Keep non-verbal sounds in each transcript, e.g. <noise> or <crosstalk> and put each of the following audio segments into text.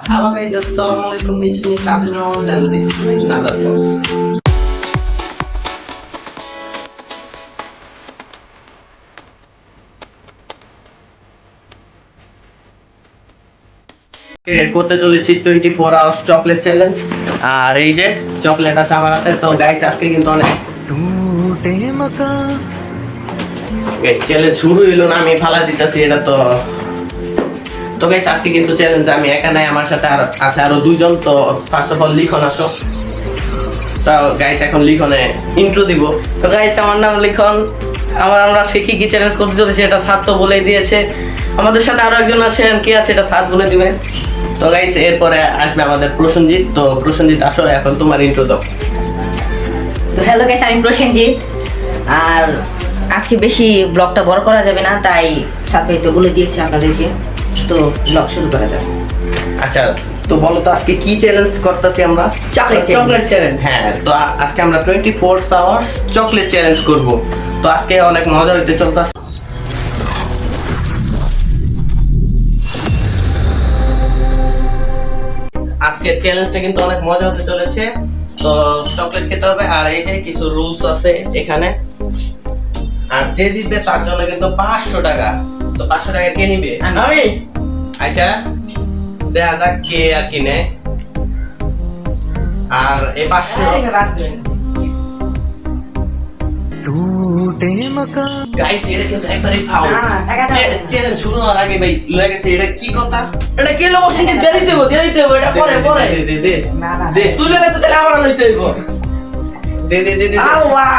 Guys, assalamualaikum. এর করতে চলেছি twenty four hours chocolate challenge আর এই যে চকলেট আছে আমার হাতে। তো গাইস আজকে কিন্তু অনেক চ্যালেঞ্জ শুরু হইল না আমি ফালা দিতেছি এটা তো তো গাইস আজকে কিন্তু চ্যালেঞ্জ আমি একা নাই, আমার সাথে আর আছে আরও দুইজন, তো ফার্স্ট অফ অল লিখন আসো। তো গাইস এখন লিখনে ইন্ট্রো দিব। তো গাইস আমার নাম লিখন। আমার, আমরা শিখি কি চ্যালেঞ্জ করতে চলেছি, এটা সাত তো বলেই দিয়েছে। আমাদের সাথে আরও একজন আছেন কি আছে, এটা সাত বলে দিবে। তো গাইস এরপরে আসবে আমাদের প্রসেনজিৎ। তো প্রসেনজিৎ, আসো, এখন তোমার ইন্ট্রো দাও। তো হ্যালো গাইস আমি প্রসেনজিৎ। আর আজকে বেশি ব্লগটা বড় করা যাবে না, তাই সাত পেজ তো বলে দিয়েছি আপনাদেরকে। তো ব্লগ শুরু করা যাক। আচ্ছা তো বলো তো আজকে কি চ্যালেঞ্জ করতেছি আমরা? চকলেট চকলেট চ্যালেঞ্জ হ্যাঁ তো আজকে আমরা twenty four hours chocolate challenge করব। তো আজকে অনেক মজা হইতে চলতেছে। আজকে চ্যালেঞ্জটা কিন্তু অনেক মজা হতে চলেছে। তো চকলেট খেতে হবে আর এই যে কিছু রুলস আছে এখানে। আর যে জিতবে তার জন্য কিন্তু পাঁচশো টাকা। তো পাঁচশো টাকা কে নিবে? আমি। আচ্ছা দেখা যাক কে আর কি নেয়। আর এই পাঁচশো। গাইস এটা কিন্তু একবারে ফাউল না, না, টাকা দাও। চ্যালেঞ্জ শুরু হওয়ার আগে ভাই লয়ে গেছে এটা কি কথা? এটা কে লোক বসে দিয়ে দিতে হইব দিয়ে দিতে হইব এটা পরে পরে। দে দে দে না, না। দে। তুলে না তো তাহলে আমার লইতে হইব। দে দে দে দে আল্লাহ!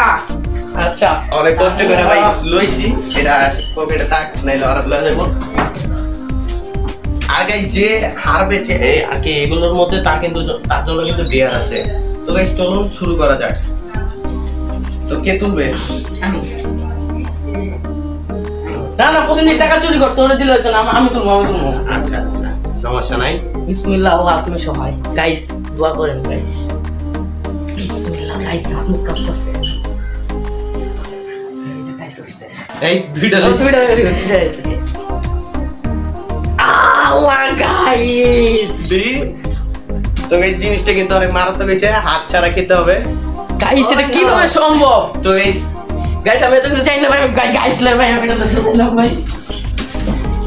আচ্ছা অনেক কষ্ট করে ভাই লইছি। এটা পকেটে থাক নাইলে আর লয়ে যাব। আর গাইস যে হারবে যে এই আর কি এগুলোর মধ্যে তার কিন্তু তার জন্য কিন্তু ডেয়ার আছে। তো গাইস চলুন শুরু করা যাক। তো কে তুলবে? আমি। না না পছন্দ টাকা চুরি করছে ওরে দিলে হইতো না আমি- আমি তুলবো আমি তুলবো। আচ্ছা আচ্ছা সমস্যা নাই। বিসমিল্লাহ ও আপনি সবাই। গাইস দোয়া করেন গাইস বিসমিল্লাহ গাইস আপনি কাঁপতেছে। এই গাইস দুইটা। দুইটা হয়ে দুইটা guys. আল্লাহ গাইস দেখি তো এই জিনিসটা কিন্তু অনেক মারাত্মক হয়েছে হাত ছাড়া খেতে হবে। গাইস এটা কীভাবে সম্ভব? তো এই গাইস আমি তো কিছু চাই না ভাই গাই গাইস লে ভাই আমি তো না ভাই।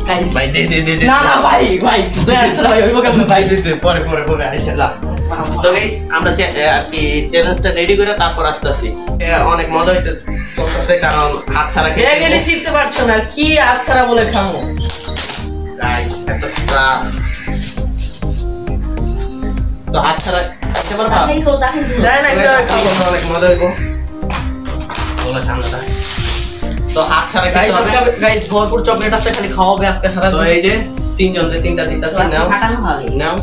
গাইস ভাই দে দে দে দে না না ভাই ভাই তুই আসছে ভাই ওই বকে ভাই। দে দে পরে পরে পরে আইসা যা। তো গাইস আমরা আর কি চ্যালেঞ্জটা রেডি করে তারপর আসতেছি। অনেক মজা হইতে চলতেছে কারণ হাত ছাড়া খেতে পারছ না কি আছাড়া বলে খামো? গাইস এত tough। তো হাত ছাড়া খেতে পারবা তাড়াতাড়ি করো, তাড়াতাড়ি করো। জানি না খাব অনেক মজা হইব। বলে সামনেটা তো হাত ছাড়া গাইস আজকে গাইস ভরপুর চকলেট আছে খালি খাওয়াবে আজকে সারা তো এই যে তিনজন রে তিনটা দিতাছি নাও। ফাটানো হবে। নাও।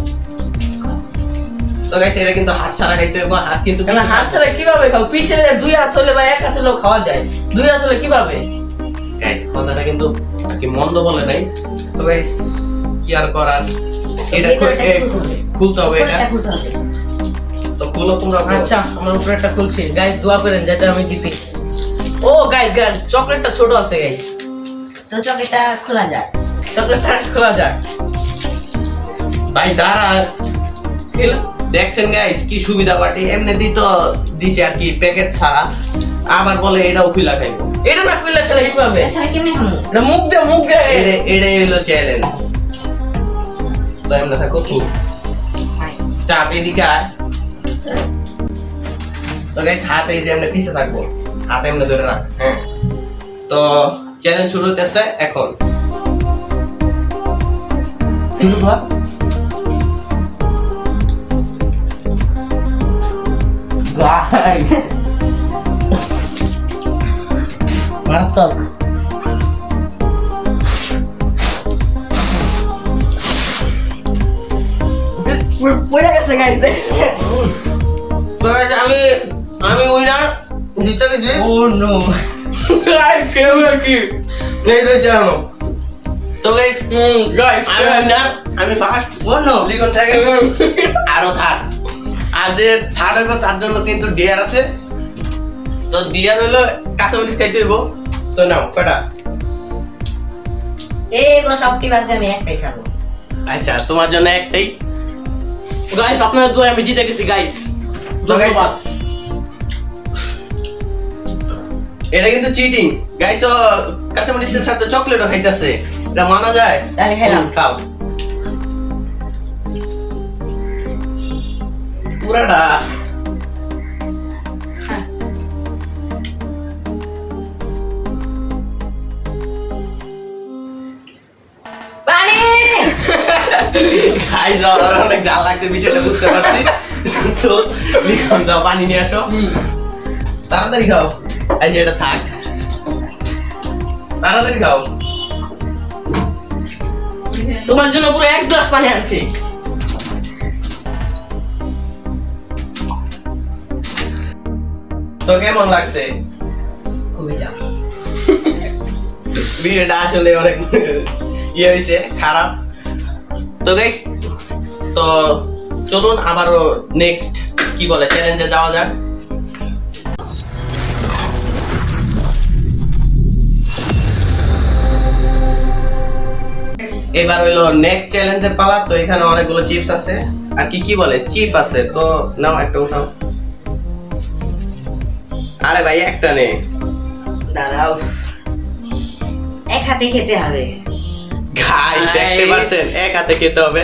তো গাইস এটা কিন্তু হাত ছাড়া খাইতে হবে হাত কিন্তু কেন হাত ছাড়া কীভাবে খাও? পিছনে দুই হাত হলে বা এক হাত হলেও খাওয়া যায়। দুই হাত হলে কীভাবে? গাইস কথাটা কিন্তু কি মন্দ বলে নাই। তো গাইস কি আর করার? এটা খুলতে হবে। খুলতে হবে এটা? তো খুলো তোমরা আচ্ছা আমার উপরে একটা খুলছি। গাইস দোয়া করেন যাতে আমি জিতি। ও গাইস গাইস চকলেটটা ছোট আছে গাইস তো চকলেটটা খোলা যায় চকলেটটা খোলা যায় ভাই দাঁড়া খেলো। দেখছেন গাইস কি সুবিধা পাটি এমনিতেই তো দিছে আর কি প্যাকেট ছাড়া। আবার বলে এটাও খুলা খাইবো। এটা না খুললে খেলে কীভাবে? এটা মুখ দে মুখ দে। এটা এটাই হলো চ্যালেঞ্জ তো এমনি থাকো খুব চাপ এদিকে আয়। তো গাইস হাতে এই যে এমনি পিছে থাকব হাতে এমনি ধরে রাখ হ্যাঁ। তো চ্যালেঞ্জ শুরু হতেছে এখন। শুরু কর ভাই মারাত্মক পড়ে গেছে গাইস তো আমি আমি উইনার জিতে গেছি ও নো গাইস কেউ কি এই রয়েছে এখনও তো গাইস গাইস আমি উইনার আমি ফার্স্ট ও নো আরও থার্ড আর যে থার্ড তার জন্য কিন্তু ডিয়ার আছে তো ডিয়ার হইল কাঁচা মরিচ খাইতে হইব তো নাও কয়টা এগুলো সবটি বাদ দিয়ে আমি একটাই খাব। আচ্ছা তোমার জন্য একটাই? গাইস আপনাদের দোয়া আমি জিতে গেছি গাইস ধন্যবাদ। এটা কিন্তু চিটিং গাইস ও কাঁচামরিচের সাথে চকলেটও খাইতেছে। এটা মানা যায়। তাহলে খেলাম। খাও। পুরাটা। খাই যাওয়ার অনেক লাগছে বিষয়টা বুঝতে পারছি। তো লিখন দাও পানি নিয়ে আসো। তাড়াতাড়ি খাও। এই যে এটা থাক। তাড়াতাড়ি খাও। তোমার জন্য পুরো এক গ্লাস পানি আনছি। তো কেমন লাগছে? খুবই যা ভিডিওটা আসলে অনেক ইয়ে হয়েছে খারাপ। তো গাইস তো চলুন আবারও নেক্সট কি বলে চ্যালেঞ্জে যাওয়া যাক। এবার হইল নেক্সট চ্যালেঞ্জের পালা, তো এখানে অনেকগুলো চিপস আছে। আর কি কি বলে? চিপ আছে, তো নাও একটা উঠাও। আরে ভাই, একটা নেই দাঁড়াও। এক হাতে খেতে হবে। দেখতে. পাচ্ছেন এক হাতে খেতে হবে।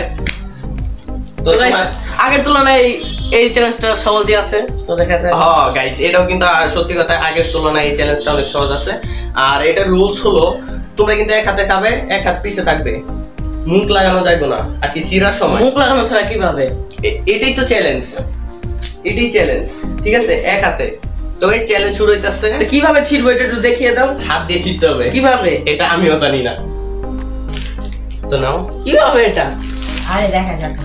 তো আগের তুলনায় এই- এই চ্যালেঞ্জটা সহজই আছে তো দেখা যায় হ গাইস এটাও কিন্তু সত্যি কথা আগের তুলনায় এই চ্যালেঞ্জটা অনেক সহজ আছে। আর এটা রুলস হলো তোমরা কিন্তু এক হাতে খাবে এক হাত পিছে থাকবে। মুখ লাগানো যাবে না আর কি সিরার সময়। মুখ লাগানো ছাড়া কীভাবে? এটাই তো চ্যালেঞ্জ এটাই চ্যালেঞ্জ ঠিক আছে? এক হাতে। তো এই চ্যালেঞ্জ শুরু হইতাছে। কীভাবে ছিড়বো এটা একটু দেখিয়ে দাও। হাত দিয়ে ছিটতে হবে। কীভাবে? এটা আমিও জানি না। তো নাও। কীভাবে এটা? আরে দেখা যাক। না।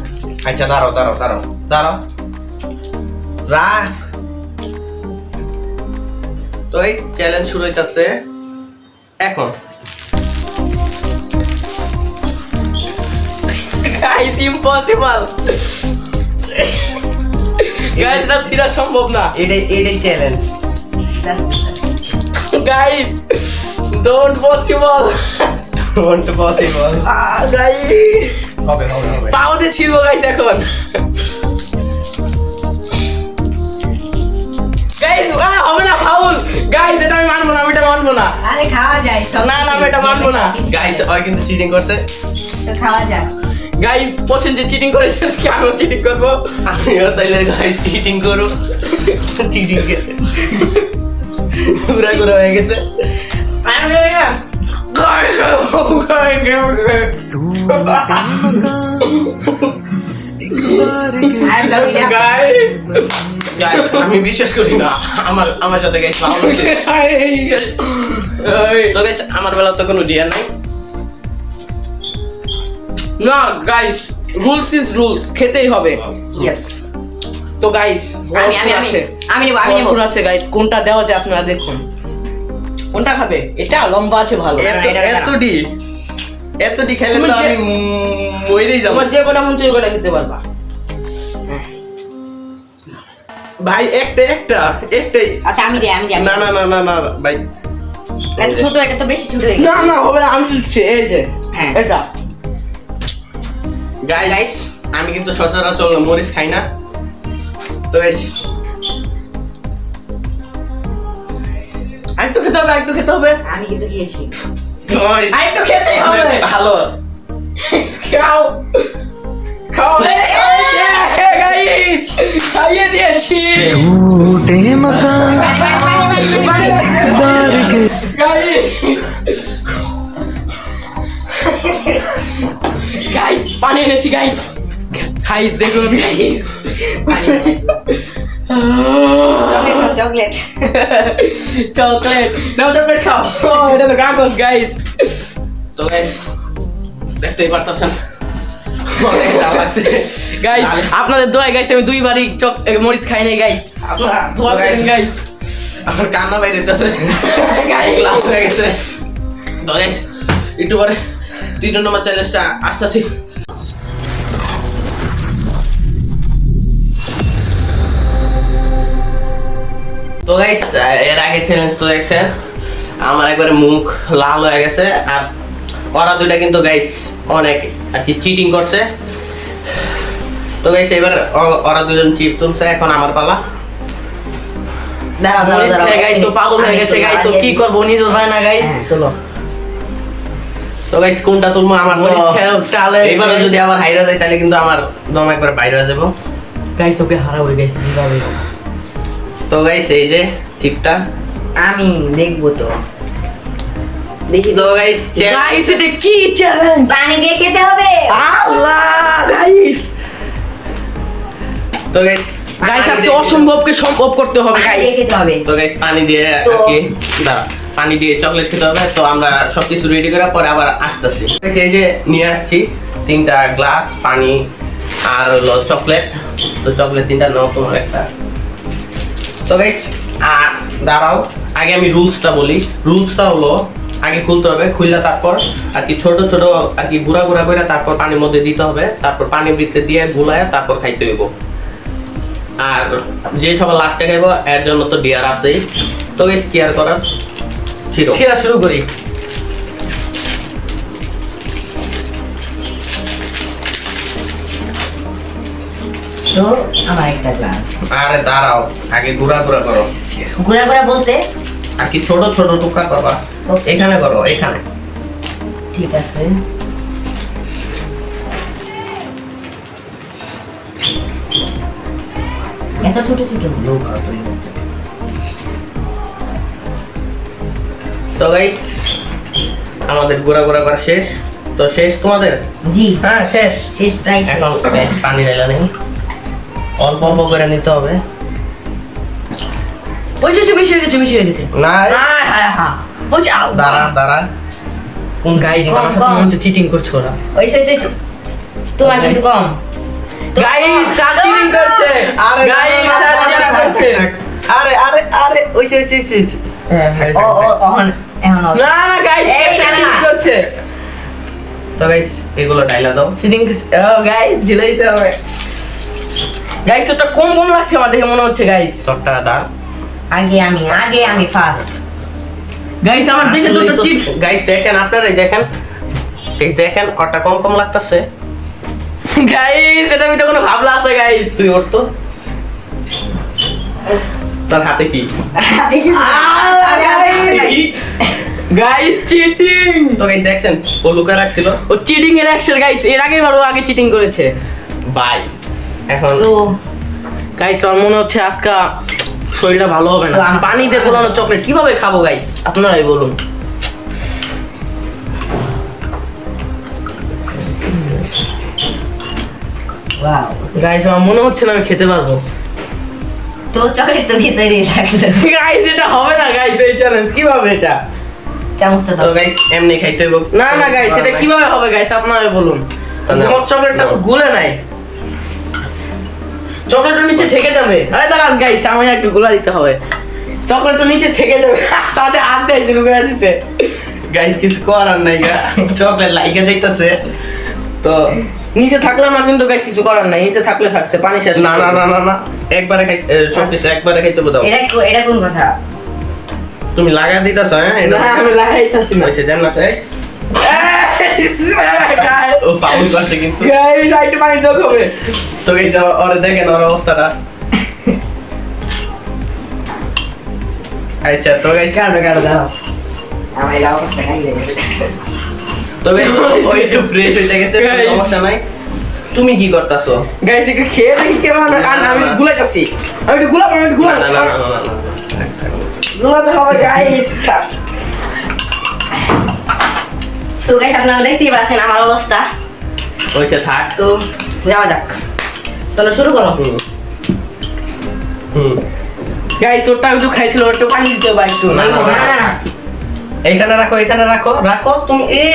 আচ্ছা দাঁড়াও দাঁড়াও দাঁড়াও দাঁড়াও। রাখ। তো এই চ্যালেঞ্জ শুরু হইতাছে। এখন। গাইস ইম্পসিবল গাইস এটা ছিড়া সম্ভব না। এটাই এটাই challenge guys don't possible don't possible guys হবে হবে হবে। পাওতে ছিড়বো গাইস এখন। গাইস হবে না ফাউল গাইস এটা আমি মানবো না আমি এটা মানবো না। আরে খাওয়া যায় সব না, না, আমি এটা মানবো না। গাইস ওই কিন্তু চিটিং করছে। তো খাওয়া যায় গাইস পোষণ যে চিটিং করেছে কি আমিও চিটিং করব। আমিও চাইলে গাইস চিটিং করু। চিটিং ঘুরা ঘুরা হয়ে গেছে। গাইস আমি বিশ্বাস করি না। আমার আমার সাথে গাইস তো গাইস আমার বেলা তো কোনো ডিয়ার নাই। না গাইস রুলস ইজ রুলস খেতেই হবে। Yes. তো গাইস আমি আমি আমি নেব আমি নেব। আছে গাইস কোনটা দেওয়া যায় আপনারা দেখুন। কোনটা খাবে? এটা লম্বা আছে ভালো। এত এটা- এতটি? এতটি খেলে তো আমি মরেই যাব। তোমার যে কটা মন চাই কটা খেতে পারবা। ভাই একটা একটা একটাই আচ্ছা আমি দিই আমি দিই না না না না না ভাই। এত ছোট এটা তো বেশি ছোট হয়ে গেছে। না না হবে না আমি দিচ্ছি এই যে হ্যাঁ। এটা। গাইস আমি কিন্তু সচরাচর মরিচ খাই না। তো গাইস হবে আরেকটু খেতে হবে আমি কিন্তু খেয়েছি আরেকটু খেতে হবে ভালো খাও খাও গাইস খাইয়ে দিয়েছি গাইস পানি এনেছি গাইস খাইস দেখুন গাইস চকলেট চকলেট নাও চকলেট খাও এটা তো কাগজ গাইস তো গাইস দেখতেই আছে গাইস আপনাদের দোয়া গাইস আমি দুইবারই চক মরিচ খাই নাই গাইস আপনারা দোয়া করেন গাইস আমার কান্না বাইরে গাইস ক্লাস হয়ে গেছে। তো গাইস একটু পরে তিন নম্বর চ্যালেঞ্জটা আসতেছি। তো গাইস এর আগে চ্যালেঞ্জ তো দেখছেন আমার একবারে মুখ লাল হয়ে গেছে আর ওরা দুইটা কিন্তু গাইস অনেক আর কি চিটিং করছে। তো গাইস এবার ওরা দুজন চিপ তুলছে এখন আমার পালা। হয়ে গেছে গাইস ও কি করব নিজেও যায় না গাইস হ্যাঁ, তো গাইস কোনটা তুলবো আমার এবারে যদি আবার হাইরা যায় তাহলে কিন্তু আমার দম একবার বাইরে যাব। গাইস ওকে হারাবো গাইস কীভাবে? তো গাইস এই যে চিপটা আমি দেখব তো। দেখি তো গাইস গাইস এটা কি চ্যালেঞ্জ পানি দিয়ে খেতে হবে। আল্লাহ গাইস তো গাইস গাইস আজকে অসম্ভবকে সম্ভব করতে হবে গাইস খেতে হবে। তো গাইস পানি দিয়ে কি দাঁড়া পানি দিয়ে চকলেট খেতে হবে তো আমরা সবকিছু রেডি করার পরে আবার আসতেছি। এই যে নিয়ে আসছি তিনটা গ্লাস পানি আর হলো চকলেট তো চকলেট তিনটা নাও তোমার একটা। তো গাইস আর দাঁড়াও, আগে আমি রুলসটা বলি। রুলসটা হলো, আগে খুলতে হবে, খুললে তারপর আর কি ছোট ছোট আর কি গুঁড়া গুঁড়া করে তারপর পানির মধ্যে দিতে হবে। তারপর পানির ভিতরে দিয়ে গুলায় তারপর খাইতে হইব। আর যে সবার লাস্টে খাইব, এর জন্য তো ডিয়ার আছেই। তো গাইস কেয়ার করার? ছিল শুরু করি। তো আমার একটা গ্লাস আরে দাঁড়াও আগে করো। ঘুরা ঘুরা বলতে? আর কি ছোট ছোট টুকরা করবা? এখানে করো এখানে। ঠিক আছে। এত ছোট ছোট? তো গাইস আমাদের গুঁড়া গুঁড়া করা শেষ। তো শেষ তোমাদের? জি। হ্যাঁ শেষ। শেষ প্রায়। এখন পানি নেই। অল্প অল্প করে নিতে হবে। ওই যে বেশি হয়ে গেছে বেশি হয়ে গেছে। না হ্যাঁ হ্যাঁ হ্যাঁ। ওই যে দাঁড়া দাঁড়া। কোন গাইস আমার সাথে মনে হচ্ছে চিটিং করছে ওরা। ওই তোমার কিন্তু কম। গাইস চিটিং করছে। আরে গাইস চিটিং করছে। আরে আরে আরে ওইসে। ও ও এখন না না গাইস। চিটিং করছে। তো গাইস এগুলো ডাইলা দাও। চিটিং ও গাইস ঝিলে দিতে হবে। গাইস ওটা কম কম লাগছে আমার দেখে মনে হচ্ছে গাইস সবটা দাও আগে আমি আগে আমি ফার্স্ট গাইস আমার দেখে তো চিট গাইস দেখেন আপনারাই দেখেন। এই দেখেন ওটা কম কম লাগতেছে। গাইস এটা আমি তো কোনো ভাবলা আছে গাইস তুই ওর তো। তার হাতে কি? গাইস চিটিং তো গাইস দেখছেন ও লুকা রাখছিল। ও চিটিং এর অ্যাকশন গাইস এর আগে ও আগে চিটিং করেছে। বাই এখন তো গাইস আমার মনে হচ্ছে আজকে শরীরটা ভালো হবে না। পানিতে গোলানো চকলেট কীভাবে খাব গাইস আপনারাই বলুন। গাইস আমার মনে হচ্ছে না আমি খেতে পারব। তো চকলেট তো ভিতরে থাকল। গাইস এটা হবে না গাইস এই চ্যালেঞ্জ কীভাবে এটা? চামচটা দাও। গাইস এমনি খাইতে হইব। না না গাইস এটা কীভাবে হবে গাইস আপনারাই বলুন। তোমার চকলেটটা তো গুলে নাই। চকলেটটা নিচে থেকে যাবে। আরে দাঁড়ান গাইস আমায় একটু গুলা দিতে হবে। চকলেটটা নিচে থেকে যাবে। <laughs> সাথে হাত দিয়ে শুরু করে দিছে। গাইস কিছু করার নাই গা। চকলেট লাইকে যাইতাছে। তো নিচে থাকলাম না কিন্তু গাইস কিছু করার নাই। নিচে থাকলে থাকছে পানি শেষ না না না না না। একবারে খাই সব কিছু একবারে খাইতে দাও এটা কো- এটা কোন কথা? তুমি লাগা দিতাছ হ্যাঁ? এটা আমি লাগাইতাছি না। হইছে জান না তাই ও পাউল করছে কিন্তু গাইস আইটু পানি যোগ হবে তো গাইস ওরে দেখেন ওর অবস্থাটা আচ্ছা তো গাইস কাটো কাটো দাও আমার এই অবস্থা খাই তো গাইস ও একটু ফ্রেশ হইতে গেছে সমস্যা নাই তুমি কি করতাছো গাইস একটু খেয়ে দেখি কেমন না, আর না, আমি গুলাইতাছি আমি একটু গুলাম আমি একটু না গুলাম না না না না, না গুলাতে হবে গাইস তো গাইস আপনারা দেখতেই পাচ্ছেন আমার অবস্থা। ওইসে থাক। তো যাওয়া যাক। তাহলে শুরু করো। হুম। গাইস ওটা একটু খাইছিল একটু পানি দিতে হবে একটু। না, না, এখানে রাখো এখানে রাখো রাখো। তুমি এ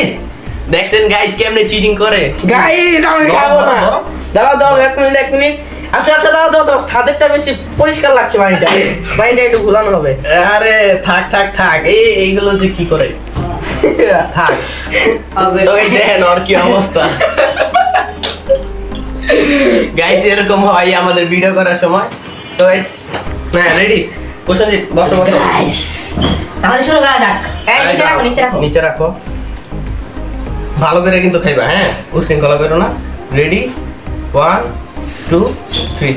দেখছেন গাইস কেমনে চিটিং করে? গাইস আমি খাব না। ধরো। দাঁড়াও দাঁড়াও এক মিনিট এক মিনিট। আচ্ছা আচ্ছা দাঁড়াও দাঁড়াও দাঁড়াও। সাদেরটা বেশি পরিষ্কার লাগছে পানিটা পানিটা <laughs> একটু ঘুলানো হবে। আরে থাক থাক থাক। এই এইগুলো যে কি করে? থাক। তো এই দেখেন ওর কি অবস্থা। গাইস এরকম হয় আমাদের ভিডিও করার সময়। তো গাইস হ্যাঁ রেডি বসো বসো। তাহলে শুরু করা যাক। এই নিচে রাখো নিচে রাখো। নিচে রাখো। ভালো করে কিন্তু খাইবা হ্যাঁ? উশৃঙ্খলা করো না। রেডি ওয়ান টু থ্রি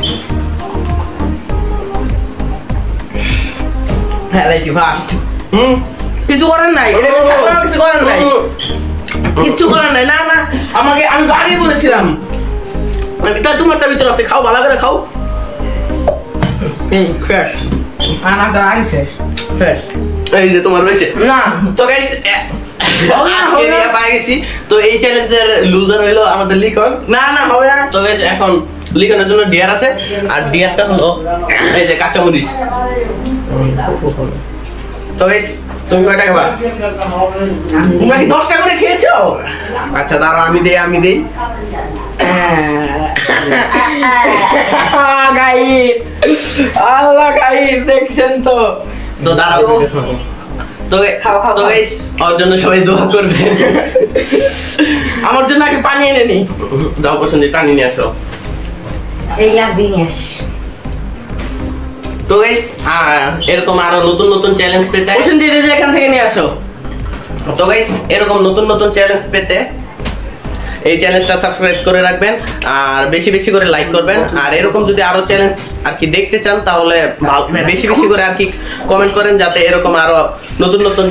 ফেলাইছি ফার্স্ট হুম? কিছু করার নাই এটা কিছু করার নাই। কিচ্ছু করার নাই না না আমাকে আমি তো আগেই বলেছিলাম। তো তোমারটা ভিতরে আছে খাও ভালো করে খাও। হুম ফ্রেশ আমার তো আগে শেষ ফ্রেশ এই যে তোমার রয়েছে। না। তো গাইস তো এই চ্যালেঞ্জের লুজার হইল আমাদের লিখন। না না হবে না। তো guys, এখন লিখনের জন্য ডিয়ার আছে। আর ডিয়ারটা হলো এই যে কাঁচামরিচ। তো guys, তুমি কয়টা খাবা। তোমরা কি দশটা করে খেয়েছো? আচ্ছা দাঁড়াও আমি দেই আমি দেই। গাইস আল্লাহ গাইস দেখছেন তো? তো দাঁড়াও তো খাও, খাও, তো খাও। ওর জন্য সবাই দোয়া করবে। আমার জন্য আগে পানি এনে নি। দাও পছন্দ পানি নিয়ে আসো। এই গ্লাস দিয়ে নিয়ে আস। তো আহ, এরকম আরও নতুন নতুন চ্যালেঞ্জ পেতে। ওষুধ দিয়ে যে এখান থেকে নিয়ে আসো। তো গাইস এরকম নতুন নতুন চ্যালেঞ্জ পেতে এই চ্যালেঞ্জটা সাবস্ক্রাইব করে রাখবেন আর বেশি বেশি করে লাইক করবেন। আর এরকম যদি আরও চ্যালেঞ্জ আর কি দেখতে চান তাহলে বেশি বেশি করে আর কি কমেন্ট করেন যাতে এরকম আরও নতুন নতুন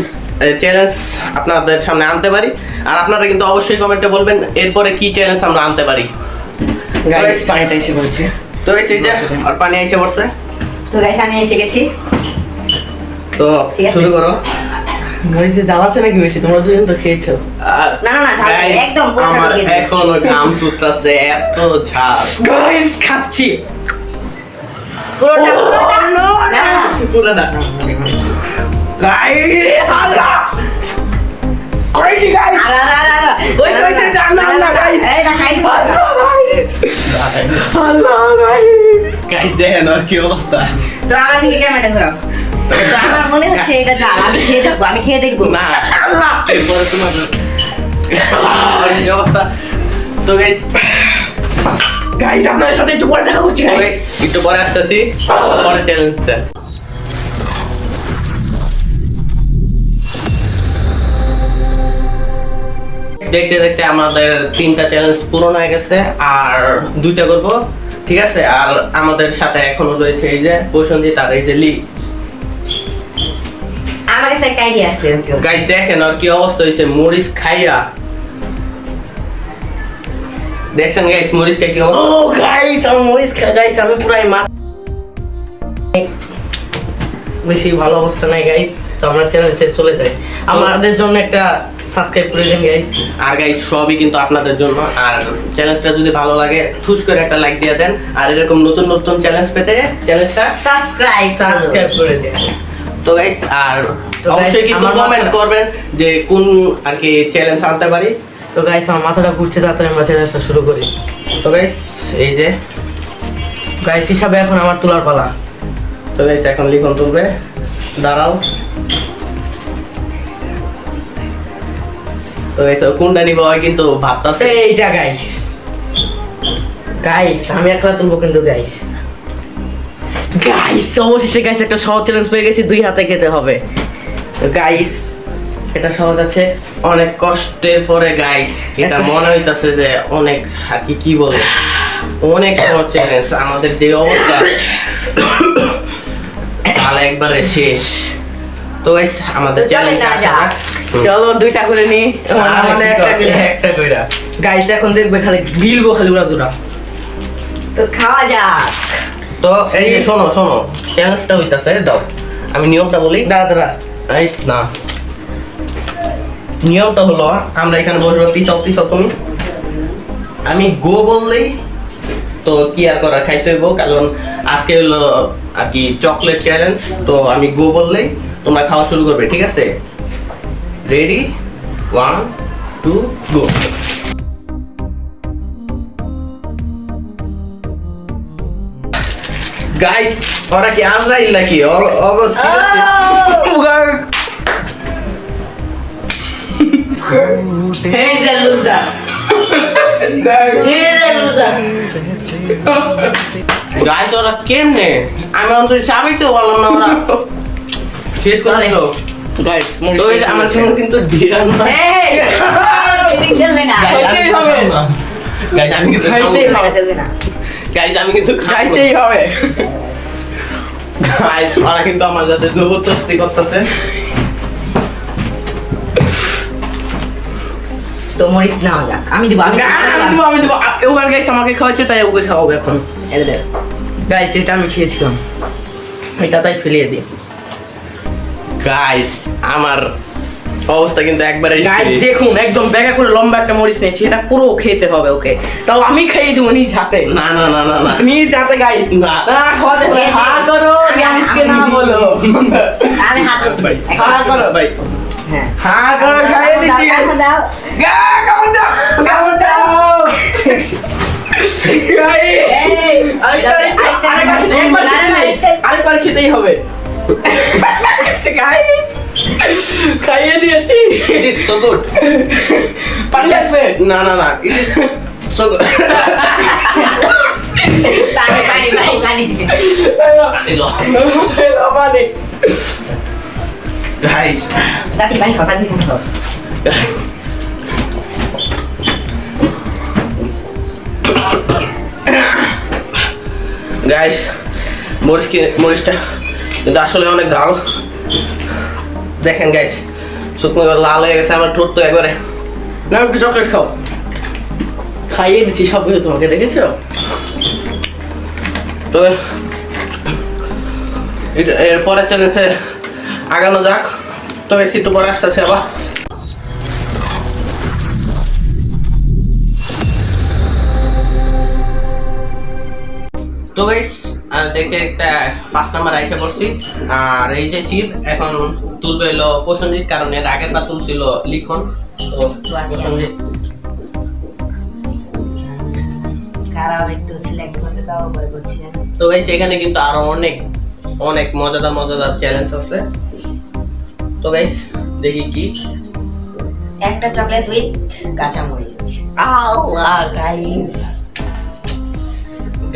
চ্যালেঞ্জ আপনাদের সামনে আনতে পারি। আর আপনারা কিন্তু অবশ্যই কমেন্টে বলবেন এরপরে কি চ্যালেঞ্জ আমরা আনতে পারি। গাইস পানিটা এসে বলছে তো এই যে আর পানি এসে পড়ছে। তো গাইস আমি এসে গেছি। তো শুরু করো। গাইস গাইসে জ্বালাচ্ছে নাকি বেশি? তোমরা দুজন তো খেয়েছো। না, না, না, একদম আমার এখনও ঘাম ছুটতাছে এত ঝাল। গাইস খাচ্ছি। পুরোটা পুরোটা no, না, না, পুরোটা গাইস কইছি গাইস না, না, না, না, গাইস দেখেন আর কি অবস্থা তো আমার দিকে ক্যামেরাটা ঘোরাও তো আমার মনে হচ্ছে এটা ঝাল আমি খেয়ে দেখব আমি খেয়ে দেখব না আল্লাহ এরপরে তোমার অবস্থা তো গাইস গাইস আপনাদের সাথে একটু পরে দেখা করছি একটু পরে আসতেছি পরে চ্যালেঞ্জটা দেখতে দেখতে আমাদের তিনটা চ্যালেঞ্জ পূরণ হয়ে গেছে আর দুইটা করব ঠিক আছে? আর আমাদের সাথে এখনও রয়েছে এই যে প্রসঞ্জিৎ আর এই যে লি। আমার কাছে একটা আইডিয়া আছে গাই দেখেন আর কি অবস্থা হয়েছে মরিচ খাইয়া। দেখছেন গাইস মরিচ খাই কি ও গাইস আমি মরিস গাইস আমি পুরাই মা বেশি ভালো অবস্থা নাই গাইস তো আমরা চ্যানেল চলে যাই। আমাদের জন্য একটা সাবস্ক্রাইব করে দিন গাইস আর গাইস সবই কিন্তু আপনাদের জন্য। আর চ্যালেঞ্জটা যদি ভালো লাগে ঠুস করে একটা লাইক দিয়ে দেন। আর এরকম নতুন নতুন চ্যালেঞ্জ পেতে চ্যালেঞ্জটা সাবস্ক্রাইব সাবস্ক্রাইব করে দিন। তো গাইস আর অবশ্যই কিন্তু কমেন্ট করবেন যে কোন আর কি চ্যালেঞ্জ আনতে পারি। তো গাইস আমার মাথাটা ঘুরছে তাড়াতাড়ি আমরা চ্যালেঞ্জটা শুরু করি। তো গাইস এই যে। গাইস হিসাবে এখন আমার তোলার পালা। তো গাইস এখন লিখন তুলবে। দাঁড়াও। তো কোনটা নিব কিন্তু ভাবতাছে। এইটা গাইস গাইস আমি একলা তুলবো কিন্তু গাইস গাইস অবশেষে গাইস একটা সহজ চ্যালেঞ্জ পেয়ে গেছি দুই হাতে খেতে হবে। তো গাইস এটা সহজ আছে অনেক কষ্টের পরে গাইস এটা <laughs> মনে হইতাছে যে অনেক আর কি কি বলে অনেক সহজ চ্যালেঞ্জ আমাদের যে অবস্থা। তাহলে একবারে শেষ। তো গাইস আমাদের চ্যালেঞ্জ। চলো দুইটা করে নি। মানে একটা একটা কইরা। গাইস এখন দেখবে খালি গিলবো খালি উড়া দুরা তো খাওয়া যাক। তো এই যে শোনো শোনো চ্যালেঞ্জটা হইতাছে দাও। আমি নিয়মটা বলি। দাঁড়া দাঁড়া। এই না। নিয়মটা হলো আমরা এখানে বসবো পিছাও পিছাও তুমি। আমি গো বললেই তো কি আর করার খাইতে হইব। কারণ আজকে হলো আর কি চকলেট চ্যালেঞ্জ তো আমি গো বললেই তোমরা খাওয়া শুরু করবে ঠিক আছে? Ready one two go guys ওরা কি আজরাইল নাকি? অগ গাইস ওরা কেমনে? আমি অন্তত চাবই তো বললাম না ওরা। শেষ করে দিল। আমার সঙ্গে কিন্তু না। চলবে না। Guys, আমি কিন্তু খাইতেই হবে। না। ওরা কিন্তু আমার সাথে জবরদস্তি করতেছে। তো মরিচ যাক। আমি দিব আমি না, আমি দিব আমি দিব। গাইস আমাকে খাওয়াচ্ছে তাই ওকে খাওয়াবো এখন। গাইস এটা আমি খেয়েছিলাম। এটা তাই ফেলিয়ে দিই। গাইজ আমার অবস্থা কিন্তু একবারে দেখুন একদম ব্যাগা করে লম্বা একটা মরিচ নিয়েছি এটা পুরো খেতে হবে ওকে? তাও আমি খাইয়ে দেবো নিজ হাতে। না না না না না। নিজ হাতে গাইস না। না হা করো না বলো। আমি হাত ভাই হা করো ভাই। হ্যাঁ। হা করো খাইয়ে দিচ্ছি দাও, guys। দাও, দাও। গা, দাও, দাও। আরেকবার খেতেই হবে। <laughs> Guys, খাইয়ে দিয়েছি। ইট ইজ সো গুড লাগবে? না না না ইট ইজ সো গুড পানি, পানি, পানি, পানি। পানি গাইজ তাড়াতাড়ি পানি খাও, পানি খাও। গাইস মরিচ মরিচটা কিন্তু আসলে অনেক ঝাল দেখেন গাইস শুকনো লাল হয়ে গেছে আমার ঠোঁট তো একবারে। না একটু চকলেট খাও। খাইয়ে দিচ্ছি সব কিছু তোমাকে দেখেছ? তো এরপরে চলেছে আগানো যাক। তবে একটু পরে আসতেছে আবার। তো গাইস দেখতে একটা পাঁচ নাম্বার আইসা পড়ছি। আর এই যে চিপ এখন তুলবে হলো প্রসেনজিৎ কারণ এর আগের বার তুলছিল লিখন। তো এখানে কিন্তু আরও অনেক অনেক মজাদার মজাদার চ্যালেঞ্জ আছে। তো গাইস দেখি কি। একটা চকলেট উইথ কাঁচা মরিচ আল্লাহ গাইস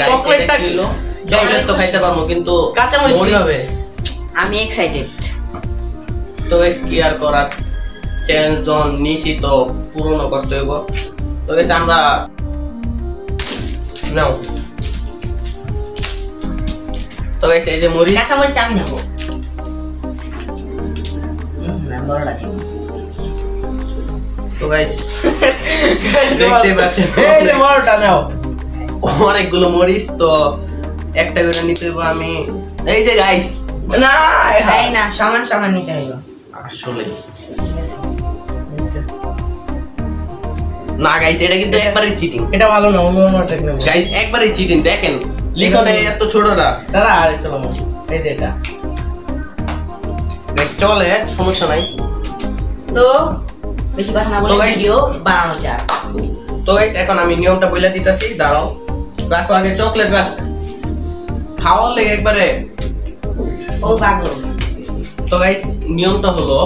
চকলেটটা- এটা কি হলো? চকলেট তো খাইতে পারব কিন্তু কাঁচামরিচ মরিচ- কীভাবে আমি এক্সাইটেড তো কি আর করার? চ্যালেঞ্জ জন নিছি তো পূরণ করতে হইব। তো আমরা নাও। তো এই যে মরিচ। কাঁচা মরিচ আমি নেব। <laughs> বড়টা তো গাইস দেখতে পাচ্ছেন। এই যে বড়টা নাও। অনেকগুলো মরিচ তো একটা করে নিতে হইব আমি। এই যে গাইস না এই না সমান সমান নিতে হইব। আসলে। না গাইস এটা কিন্তু একবারই চিটিং এটা ভালো না অন্য অন্য টেক নেব। গাইস একবারই চিটিং দেখেন। লিখনে এত ছোটটা দাঁড়া আর একটা এই যে এটা। গাইস চলে সমস্যা নাই। তো বেশি কথা না বলে ভিডিও বানানো যাক। তো গাইস এখন আমি নিয়মটা বলে দিতেছি দাঁড়াও। রাখো আগে চকলেট রাখ। খাওয়ার লেগে একবারে ও পাগল। তো গাইস নিয়মটা হলো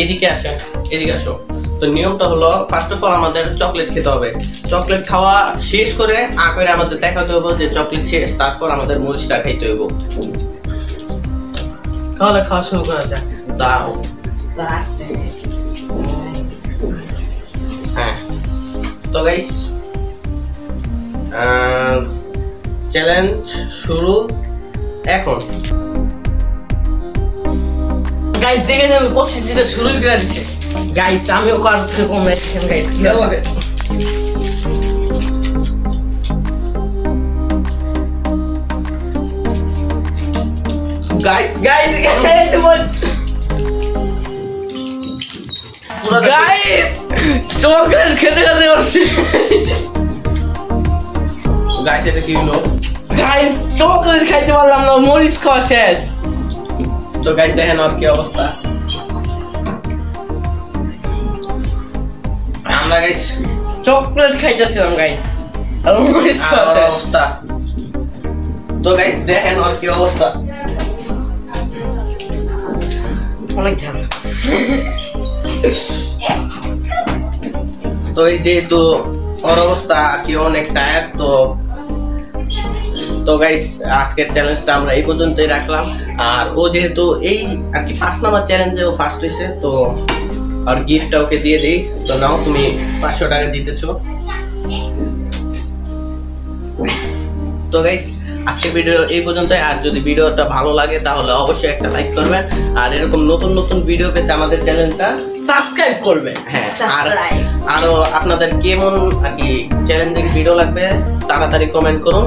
এদিকে আসেন এদিকে আসো। তো নিয়মটা হলো ফার্স্ট অফ অল আমাদের চকলেট খেতে হবে। চকলেট খাওয়া শেষ করে আ করে আমাদের দেখাতে হবে যে চকলেট শেষ তারপর আমাদের মরিচটা খাইতে হইব। তাহলে খাওয়া শুরু করা যাক। আসতে। হ্যাঁ। তো গাইস চ্যালেঞ্জ শুরু এখন। গাইস দেখে যাবে পঁচিশ দিতে শুরু করে দিচ্ছে গাইস আমিও কার থেকে কম দেখছেন গাইস কি হবে বল <laughs> পুরো গাইস চকলেট খেতে খেতে বসছে। গাইস এটা কি হলো? গাইস চকলেট খাইতে পারলাম না মরিচ খাওয়া শেষ। তো গাইস দেখেন আর কি অবস্থা। আমরা গাইস চকলেট খাইতেছিলাম গাইস আর মরিচ খাওয়া শেষ। অবস্থা। তো গাইস দেখেন আর কি অবস্থা। অনেক ঝাল তো এই যেহেতু ওর অবস্থা কি অনেক টায়ার্ড তো তো গাইস আজকের চ্যালেঞ্জটা আমরা এই পর্যন্তই রাখলাম। আর ও যেহেতু এই আর কি ফার্স্ট নাম্বার চ্যালেঞ্জে ও ফার্স্ট হয়েছে তো আর গিফটটা ওকে দিয়ে দিই। তো নাও তুমি পাঁচশো টাকা জিতেছো। তো গাইস আজকে ভিডিও এই পর্যন্তই। আর যদি ভিডিওটা ভালো লাগে তাহলে অবশ্যই একটা লাইক করবেন। আর এরকম নতুন নতুন ভিডিও পেতে আমাদের চ্যানেলটা সাবস্ক্রাইব করবেন। হ্যাঁ আর Subscribe. আরও আপনাদের কেমন আর কি চ্যালেঞ্জিং ভিডিও লাগবে তাড়াতাড়ি কমেন্ট করুন।